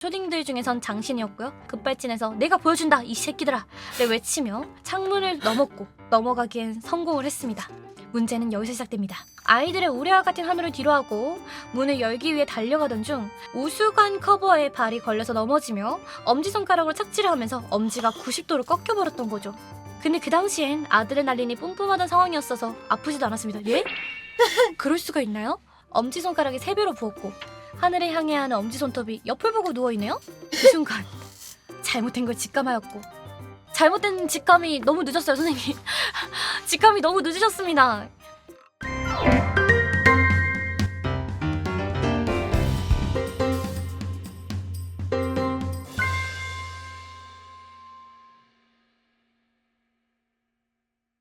초딩들 중에선 장신이었고요. 급발진해서 내가 보여준다 이 새끼들아 내 외치며 창문을 넘었고 넘어가기엔 성공을 했습니다. 문제는 여기서 시작됩니다. 아이들의 우레와 같은 하늘을 뒤로하고 문을 열기 위해 달려가던 중 우수관 커버에 발이 걸려서 넘어지며 엄지손가락으로 착지를 하면서 엄지가 90도로 꺾여버렸던 거죠. 근데 그 당시엔 아드레날린이 뿜뿜하던 상황이었어서 아프지도 않았습니다. 예? 그럴 수가 있나요? 엄지손가락이 세 배로 부었고 하늘을 향해 하는 엄지손톱이 옆을 보고 누워있네요? 그 순간 잘못된 걸 직감하였고 잘못된 직감이 너무 늦었어요 선생님 직감이 너무 늦으셨습니다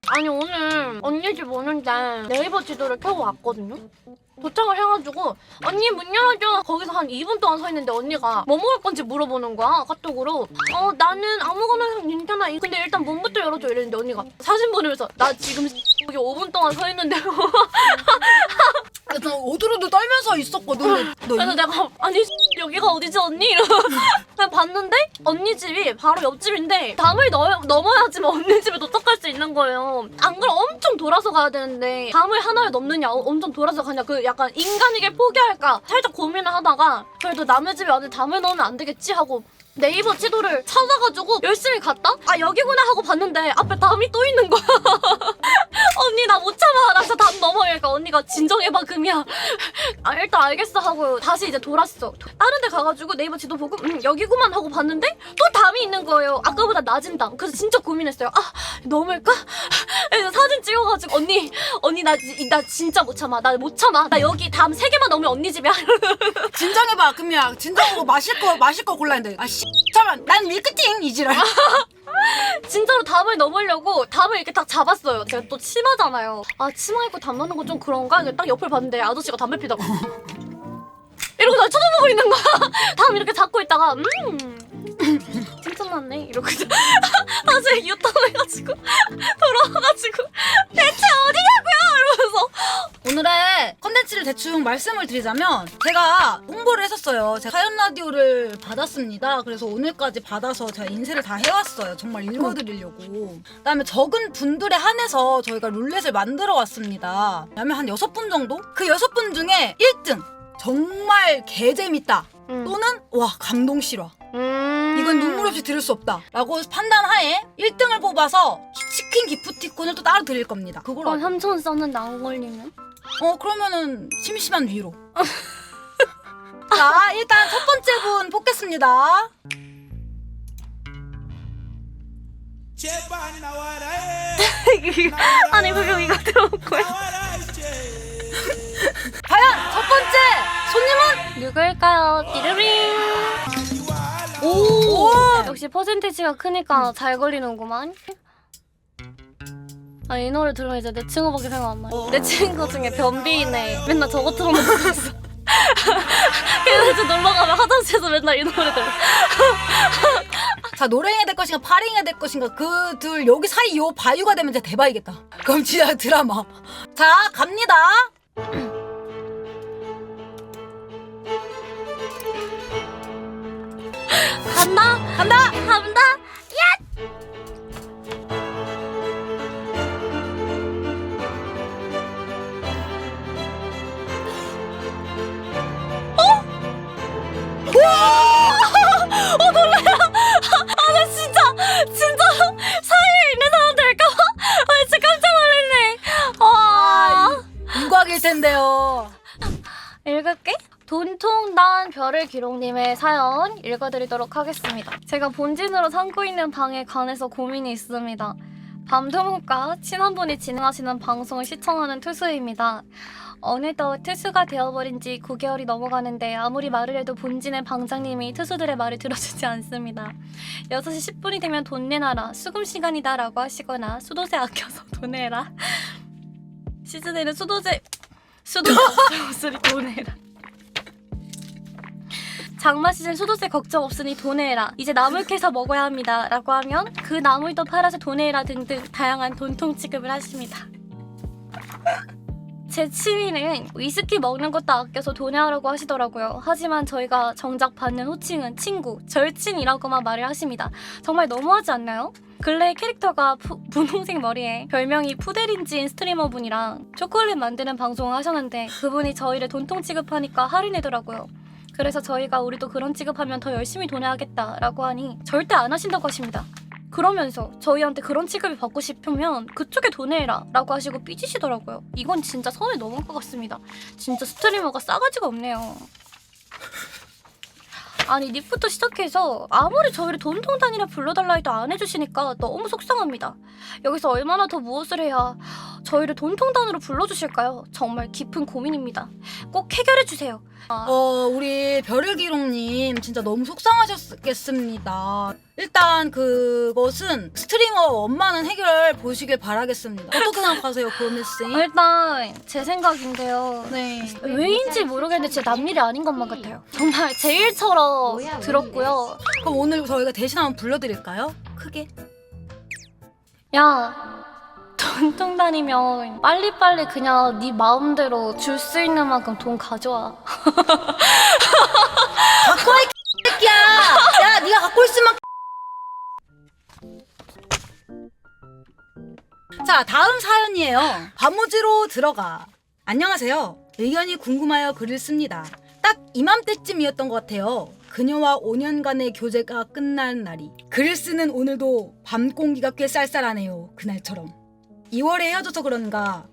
아니 오늘 언니 집 오는데 네이버 지도를 켜고 왔거든요? 도착을 해가지고 언니 문 열어줘! 거기서 한 2분 동안 서 있는데 언니가 뭐 먹을 건지 물어보는 거야 카톡으로. 어 나는 아무거나 괜찮아. 근데 일단 문부터 열어줘! 이랬는데 언니가 사진 보내면서 나 지금 여기 5분 동안 서 있는데 나 오두루도 떨면서 있었거든. 너 그래서 이- 내가 아니 여기가 어디지 언니? 이러고 그냥 봤는데 언니 집이 바로 옆집인데 담을 넣어, 넘어야지만 언니 집에 도착할 수 있는 거예요. 안 그럼 엄청 돌아서 가야 되는데 담을 하나를 넘느냐 어- 엄청 돌아서 가냐 그 약간 인간이길 포기할까 살짝 고민을 하다가 그래도 남의 집에 안에 담을 넣으면 안 되겠지 하고 네이버 지도를 찾아가지고 열심히 갔다? 아 여기구나 하고 봤는데 앞에 담이 또 있는 거야. 언니 나 못 참아. 나 진짜 담 넘어가니까 언니가 진정해봐 아 일단 알겠어 하고 다시 이제 돌았어 다른 데 가가지고 네이버 지도 보고 음 여기구만 하고 봤는데 또 담이 있는 거예요 아까보다 낮은 담 그래서 진짜 고민했어요 아 넘을까? 그래서 사진 찍어가지고 언니 언니 나, 지- 나 진짜 못 참아 나 못 참아 나 여기 담 세 개만 넘으면 언니 집이야 진정해봐, 금이야. 진정하고 마실 거 마실 거 골라야 돼. 아 씨, 잠깐, 난 밀크팅 이지랄. 진짜로 담을 넘으려고 담을 이렇게 딱 잡았어요. 제가 또 치마잖아요. 아 치마 입고 담 넣는 거좀 그런가? 딱 옆을 봤는데 아저씨가 담배 피다가. 이러고 날 쳐다보고 있는 거야. 담 이렇게 잡고 있다가 음 났네 이러고 다시 유턴해가지고 돌아와가지고 대체 어디냐고요 이러면서 오늘의 컨텐츠를 대충 말씀을 드리자면 제가 홍보를 했었어요. 제가 사연 라디오를 받았습니다. 그래서 오늘까지 받아서 제가 인쇄를 다 해왔어요. 정말 읽어드리려고. 그다음에 적은 분들에 한해서 저희가 룰렛을 만들어 왔습니다. 그다음에 한 여섯 분 정도? 그 여섯 분 중에 1등 정말 개재밌다. 또는 와 감동 실화. 음. 이건 눈물 없이 들을 수 없다. 라고 판단하에 1등을 뽑아서 치킨 기프티콘을 또 따로 드릴 겁니다. 그걸 그럼 삼촌 썼는데 안 걸리면? 어 그러면은 심심한 위로. 자 일단 첫 번째 분 뽑겠습니다. 제발 나와라 해 아니 그럼 이거 이제 과연 첫 번째 손님은 누굴까요? 띠르링 역시 퍼센테이지가 크니까 잘 걸리는구만. 아, 이 노래 들으면 이제 내 친구밖에 생각 안 나. 어. 내 친구 중에 변비이네. 맨날 저거 틀어놓고 있어. 그래서 놀러 가면 화장실에서 맨날 이 노래 들어. 자 노랭이 될 것인가 파랭이 될 것인가 그 둘 여기 사이 요 바유가 되면 진짜 대박이겠다. 그럼 진짜 드라마. 자 갑니다. 간다! 간다. 간다! 어 놀래라! 읽어드리도록 하겠습니다. 제가 본진으로 삼고 있는 방에 관해서 고민이 있습니다. 밤도문과 친한 분이 진행하시는 방송을 시청하는 투수입니다. 어느덧 투수가 되어버린 지 9개월이 넘어가는데 아무리 말을 해도 본진의 방장님이 투수들의 말을 들어주지 않습니다. 6시 10분이 되면 돈 내놔라, 수금 시간이다 라고 하시거나 수도세 아껴서 돈 내라. 시즌에는 수도세, 수도세 돈 내라. 장마 시즌 수도세 걱정 없으니 돈 내라. 이제 나물 캐서 먹어야 합니다. 라고 하면 그 나물도 팔아서 돈 내라 등등 다양한 돈통 취급을 하십니다. 제 취미는 위스키 먹는 것도 아껴서 도내하라고 하시더라고요. 하지만 저희가 정작 받는 호칭은 친구, 절친이라고만 말을 하십니다. 정말 너무하지 않나요? 근래 캐릭터가 푸- 분홍색 머리에 별명이 푸데린지인 스트리머분이랑 초콜릿 만드는 방송을 하셨는데 그분이 저희를 돈통 취급하니까 화를 내더라고요. 그래서 저희가 우리도 그런 취급하면 더 열심히 도내하겠다라고 하니 절대 안 하신다고 하십니다. 그러면서 저희한테 그런 취급을 받고 싶으면 그쪽에 도내라 라고 하시고 삐지시더라고요. 이건 진짜 선을 넘은 것 같습니다. 진짜 스트리머가 싸가지가 없네요. 아니 닉부터 시작해서 아무리 저희를 돈통단이라 불러달라 해도 안 해주시니까 너무 속상합니다. 여기서 얼마나 더 무엇을 해야 저희를 돈통단으로 불러주실까요? 정말 깊은 고민입니다. 꼭 해결해주세요. 어, 우리 별일기롱님 진짜 너무 속상하셨겠습니다. 일단 그것은 스트리머 엄마는 해결 보시길 바라겠습니다. 어떻게 생각하세요, 고미씨? 일단 제 생각인데요. 네. 왜인지 모르겠는데 제 남일이 아닌 것만 같아요. 정말 제 일처럼 들었고요. 그럼 오늘 저희가 대신 한번 불러드릴까요? 크게. 야, 돈통 다니면 빨리빨리 그냥 네 마음대로 줄 수 있는 만큼 돈 가져와. 갖고 와, 이 새끼야! 야, 네가 갖고 있으면 자, 다음 사연이에요. 반무지로 들어가. 안녕하세요. 의견이 궁금하여 글을 씁니다. 딱 이맘때쯤이었던 것 같아요. 그녀와 5년간의 교제가 끝난 날이. 글을 쓰는 오늘도 밤 공기가 꽤 쌀쌀하네요. 그날처럼. 2월에 헤어져서 그런가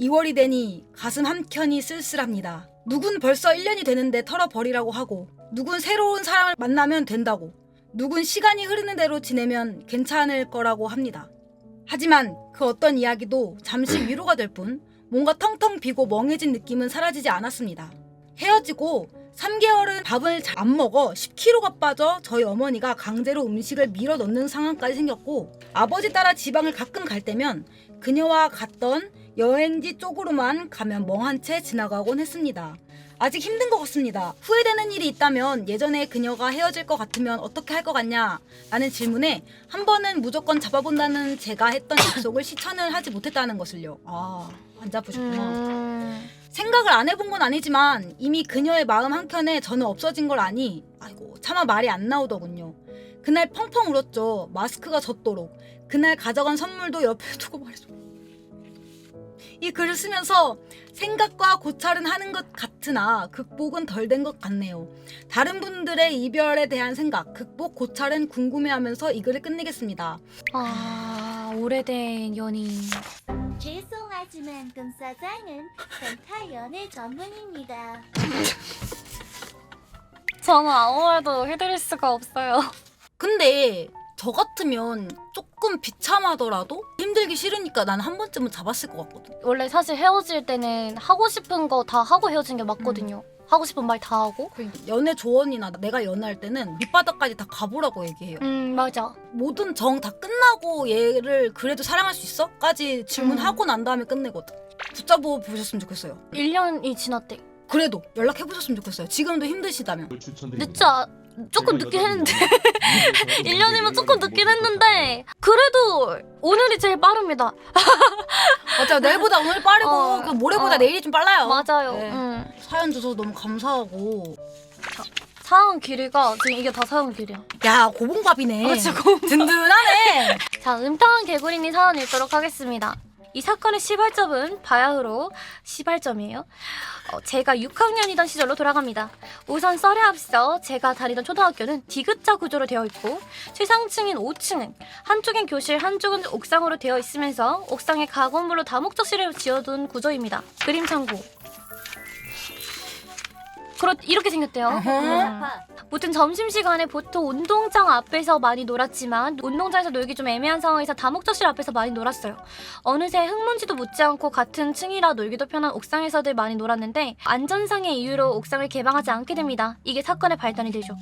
2월이 되니 가슴 한켠이 쓸쓸합니다. 누군 벌써 1년이 되는데 털어버리라고 하고 누군 새로운 사람을 만나면 된다고 누군 시간이 흐르는 대로 지내면 괜찮을 거라고 합니다. 하지만 그 어떤 이야기도 잠시 위로가 될 뿐 뭔가 텅텅 비고 멍해진 느낌은 사라지지 않았습니다. 헤어지고 3개월은 밥을 잘 안 먹어 10kg가 빠져 저희 어머니가 강제로 음식을 밀어 넣는 상황까지 생겼고 아버지 따라 지방을 가끔 갈 때면 그녀와 갔던 여행지 쪽으로만 가면 멍한 채 지나가곤 했습니다. 아직 힘든 것 같습니다. 후회되는 일이 있다면 예전에 그녀가 헤어질 것 같으면 어떻게 할 것 같냐? 라는 질문에 한 번은 무조건 잡아본다는 제가 했던 약속을 실천을 하지 못했다는 것을요. 아, 안 잡으셨구나. 음, 생각을 안 해본 건 아니지만 이미 그녀의 마음 한켠에 저는 없어진 걸 아니 아이고 차마 말이 안 나오더군요. 그날 펑펑 울었죠. 마스크가 젖도록. 그날 가져간 선물도 옆에 두고 말이죠. 이 글을 쓰면서 생각과 고찰은 하는 것 같으나 극복은 덜 된 것 같네요. 다른 분들의 이별에 대한 생각, 극복, 고찰은 궁금해하면서 이 글을 끝내겠습니다. 아, 오래된 연인. 죄송하지만 금사장은 펜타 연애 전문입니다. 저는 아무 말도 해드릴 수가 없어요. 근데 저 같으면 조금 비참하더라도 힘들기 싫으니까 난 한 번쯤은 잡았을 것 같거든. 원래 사실 헤어질 때는 하고 싶은 거 다 하고 헤어진 게 맞거든요. 하고 싶은 말 다 하고. 그 연애 조언이나 내가 연애할 때는 밑바닥까지 다 가보라고 얘기해요. 음, 맞아. 모든 정 다 끝나고 얘를 그래도 사랑할 수 있어? 까지 질문하고 난 다음에 끝내거든. 붙잡아 보셨으면 좋겠어요. 1년이 지났대. 그래도 연락해 보셨으면 좋겠어요. 지금도 힘드시다면. 늦지 않... 조금 늦긴 했는데 1년이면 조금 늦긴 했는데 그래도 오늘이 제일 빠릅니다 맞아요. 내일보다 오늘 빠르고 어, 그 모레보다 어. 내일이 좀 빨라요. 맞아요 네. 음. 사연 주셔서 너무 감사하고. 사연 길이가 지금 이게 다 사연 길이야 야 고봉밥이네. 아, 진짜 고마워. 든든하네. 자 음탕한 개구리님 사연 읽도록 하겠습니다 이 사건의 시발점은 바야흐로 시발점이에요. 어, 제가 6학년이던 시절로 돌아갑니다. 우선 썰에 앞서 제가 다니던 초등학교는 디귿자 구조로 되어 있고 최상층인 5층은 한쪽엔 교실 한쪽은 옥상으로 되어 있으면서 옥상에 가건물로 다목적실을 지어둔 구조입니다. 그림 참고 그렇 이렇게 생겼대요. 음. 무튼 점심시간에 보통 운동장 앞에서 많이 놀았지만 운동장에서 놀기 좀 애매한 상황에서 다목적실 앞에서 많이 놀았어요. 어느새 흙먼지도 묻지 않고 같은 층이라 놀기도 편한 옥상에서들 많이 놀았는데 안전상의 이유로 옥상을 개방하지 않게 됩니다. 이게 사건의 발단이 되죠.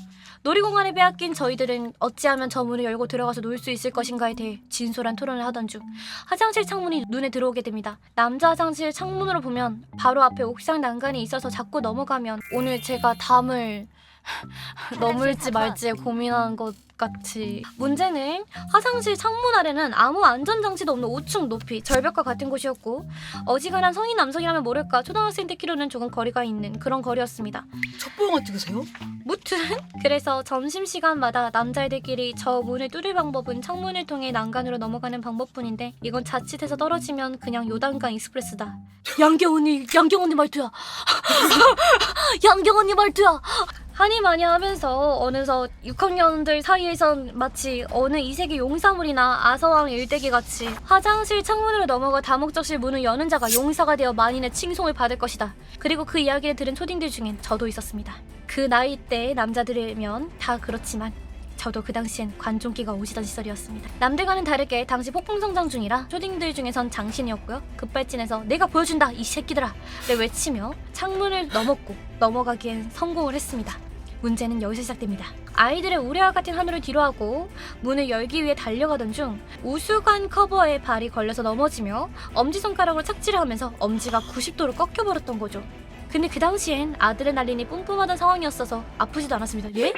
놀이공간에 빼앗긴 저희들은 어찌하면 저 문을 열고 들어가서 놀 수 있을 것인가에 대해 진솔한 토론을 하던 중 화장실 창문이 눈에 들어오게 됩니다. 남자 화장실 창문으로 보면 바로 앞에 옥상 난간이 있어서 자꾸 넘어가면 오늘 제가 담을 넘을지 말지 고민하는 것 같이. 문제는 화장실 창문 아래는 아무 안전장치도 없는 5층 높이 절벽과 같은 곳이었고 어지간한 성인 남성이라면 모를까 초등학생 때 키로는 조금 거리가 있는 그런 거리였습니다. 첩보 영화 찍으세요? 무튼 그래서 점심시간마다 남자애들끼리 저 문을 뚫을 방법은 창문을 통해 난간으로 넘어가는 방법뿐인데 이건 자칫해서 떨어지면 그냥 요단강 익스프레스다. 양경 언니 양경 언니 말투야. 양경 언니 말투야 하니 많이 하면서 어느덧 6학년들 사이에선 마치 어느 이세계 용사물이나 아서왕 일대기 같이 화장실 창문으로 넘어가 다목적실 문을 여는 자가 용사가 되어 만인의 칭송을 받을 것이다. 그리고 그 이야기를 들은 초딩들 중엔 저도 있었습니다. 그 나이 때 남자들이면 다 그렇지만 저도 그 당시엔 관종기가 오시던 시절이었습니다. 남들과는 다르게 당시 폭풍성장 중이라 초딩들 중에선 장신이었고요. 급발진해서 내가 보여준다 이 새끼들아 를 외치며 창문을 넘었고 넘어가기엔 성공을 했습니다. 문제는 여기서 시작됩니다. 아이들의 우레와 같은 한우를 뒤로하고 문을 열기 위해 달려가던 중 우수관 커버에 발이 걸려서 넘어지며 엄지손가락으로 착지를 하면서 엄지가 90도로 꺾여버렸던 거죠. 근데 그 당시엔 아드레날린이 뿜뿜하던 상황이었어서 아프지도 않았습니다. 예?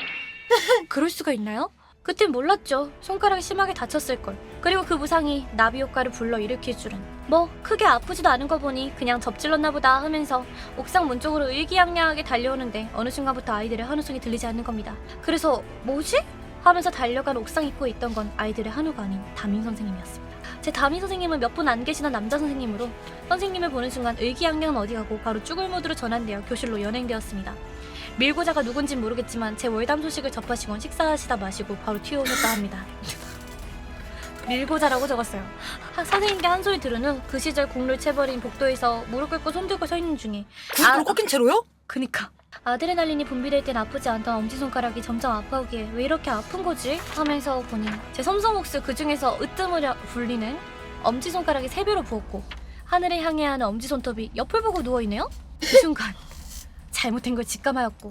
그럴 수가 있나요? 그땐 몰랐죠. 손가락이 심하게 다쳤을걸. 그리고 그 부상이 나비 효과를 불러일으킬 줄은. 뭐 크게 아프지도 않은 거 보니 그냥 접질렀나 보다 하면서 옥상 문 쪽으로 의기양양하게 달려오는데 어느 순간부터 아이들의 한우성이 들리지 않는 겁니다. 그래서 뭐지? 하면서 달려간 옥상 입구에 있던 건 아이들의 한우가 아닌 담임 선생님이었습니다. 제 담임 선생님은 몇 분 안 계시던 남자 선생님으로 선생님을 보는 순간 의기양양은 어디 가고 바로 쭈글 모드로 전환되어 교실로 연행되었습니다. 밀고자가 누군진 모르겠지만 제 월담 소식을 접하시곤 식사하시다 마시고 바로 튀어오셨다 합니다. 밀고자라고 적었어요. 하- 선생님께 한 소리 들은 후 그 시절 국룰 체버린 복도에서 무릎 꿇고 손들고 서 있는 중에 무릎으로 꺾인 채로요? 그니까 아드레날린이 분비될 땐 아프지 않던 엄지손가락이 점점 아파오기에 왜 이렇게 아픈 거지? 하면서 보니 제 섬성옥수 그 중에서 으뜸을 불리는 엄지손가락이 세 배로 부었고 하늘을 향해 하는 엄지손톱이 옆을 보고 누워있네요? 그 순간 잘못된 걸 직감하였고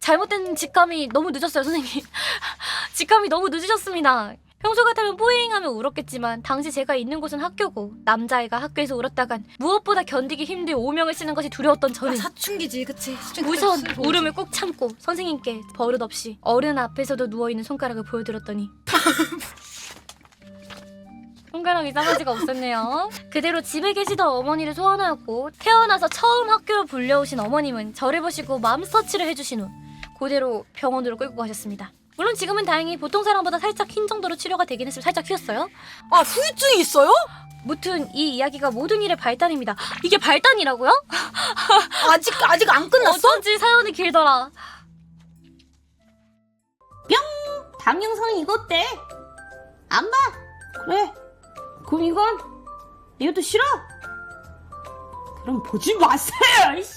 잘못된 직감이 너무 늦었어요 선생님 직감이 너무 늦으셨습니다 평소 같으면 뿌잉하며 울었겠지만 당시 제가 있는 곳은 학교고 남자애가 학교에서 울었다간 무엇보다 견디기 힘들 오명을 쓰는 것이 두려웠던 아, 저는 사춘기지, 그치? 사춘기 우선 때 울음을 꼭 참고 선생님께 버릇없이 어른 앞에서도 누워있는 손가락을 보여드렸더니 손가락이 싸가지가 없었네요. 그대로 집에 계시던 어머니를 소환하였고 태어나서 처음 학교로 불려오신 어머님은 저를 보시고 맘 서치를 해주신 후 그대로 병원으로 끌고 가셨습니다. 물론 지금은 다행히 보통 사람보다 살짝 흰 정도로 치료가 되긴 했으면 살짝 휘었어요. 아, 후유증이 있어요? 무튼 이 이야기가 모든 일의 발단입니다. 이게 발단이라고요? 아직, 아직 안 끝났어? 어쩐지 사연이 길더라. 당 영상 이거 어때? 안 봐? 그래. 그럼 이건 이것도 싫어? 그럼 보지 마세요. 이씨.